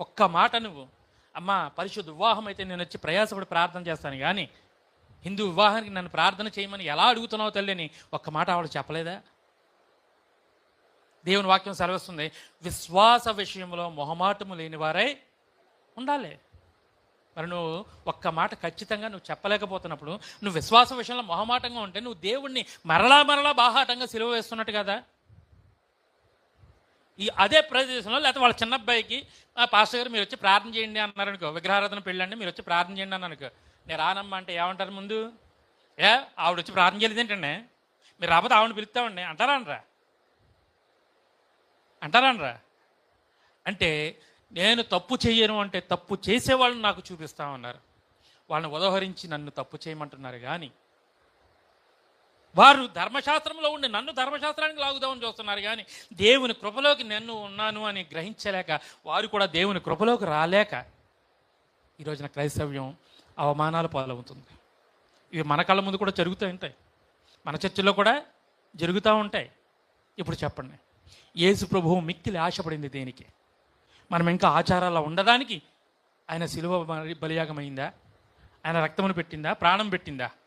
ఒక్క మాట నువ్వు. అమ్మా పరిశుద్ధ వివాహం అయితే నేను వచ్చి ప్రయాసపడి ప్రార్థన చేస్తాను కానీ హిందూ వివాహానికి నన్ను ప్రార్థన చేయమని ఎలా అడుగుతున్నావు తల్లిని ఒక్క మాట ఆవిడ చెప్పలేదా? దేవుని వాక్యం సెలవిస్తుంది విశ్వాస విషయంలో మొహమాటము లేని వారై ఉండాలి. మరి నువ్వు ఒక్క మాట ఖచ్చితంగా నువ్వు చెప్పలేకపోతున్నప్పుడు నువ్వు విశ్వాస విషయంలో మొహమాటంగా ఉంటే నువ్వు దేవుణ్ణి మరలా మరలా బాహాటంగా సిలువ వేస్తున్నట్టు కదా? ఈ అదే ప్రదేశంలో లేకపోతే వాళ్ళ చిన్న అబ్బాయికి పాస్టర్ గారు మీరు వచ్చి ప్రార్థన చేయండి అన్నారు అనుకో. విగ్రహారాధన పెళ్ళండి మీరు వచ్చి ప్రార్థన చేయండి అన్నాను అనుకో. నేను రానమ్మా అంటే ఏమంటారు ముందు? ఏ ఆవిడ వచ్చి ప్రార్థన చేయలేదు ఏంటండి? మీరు రాకపోతే ఆవిడ పిలుస్తామండి అంటారా అనరా అంటారా అనరా అంటే నేను తప్పు చేయను అంటే తప్పు చేసేవాళ్ళని నాకు చూపిస్తామన్నారు. వాళ్ళని ఉదహరించి నన్ను తప్పు చేయమంటున్నారు కానీ వారు ధర్మశాస్త్రంలో ఉండి నన్ను ధర్మశాస్త్రానికి లాగుదామని చూస్తున్నారు కానీ దేవుని కృపలోకి నన్ను ఉన్నాను అని గ్రహించలేక వారు కూడా దేవుని కృపలోకి రాలేక ఈ రోజున క్రైస్తవ్యం అవమానాల పాలవుతుంది. ఇవి మన కళ్ళ ముందు కూడా జరుగుతూ ఉంటాయి. మన చర్చిలో కూడా జరుగుతూ ఉంటాయి. ఇప్పుడు చెప్పండి. యేసు ప్రభువు మిక్కిలి ఆశపడింది దేనికి? మనం ఇంకా ఆచారాల్లో ఉండడానికి ఆయన సిలువ బలి- బలియాగమైందా? ఆయన రక్తమును పెట్టిందా? ప్రాణం పెట్టిందా?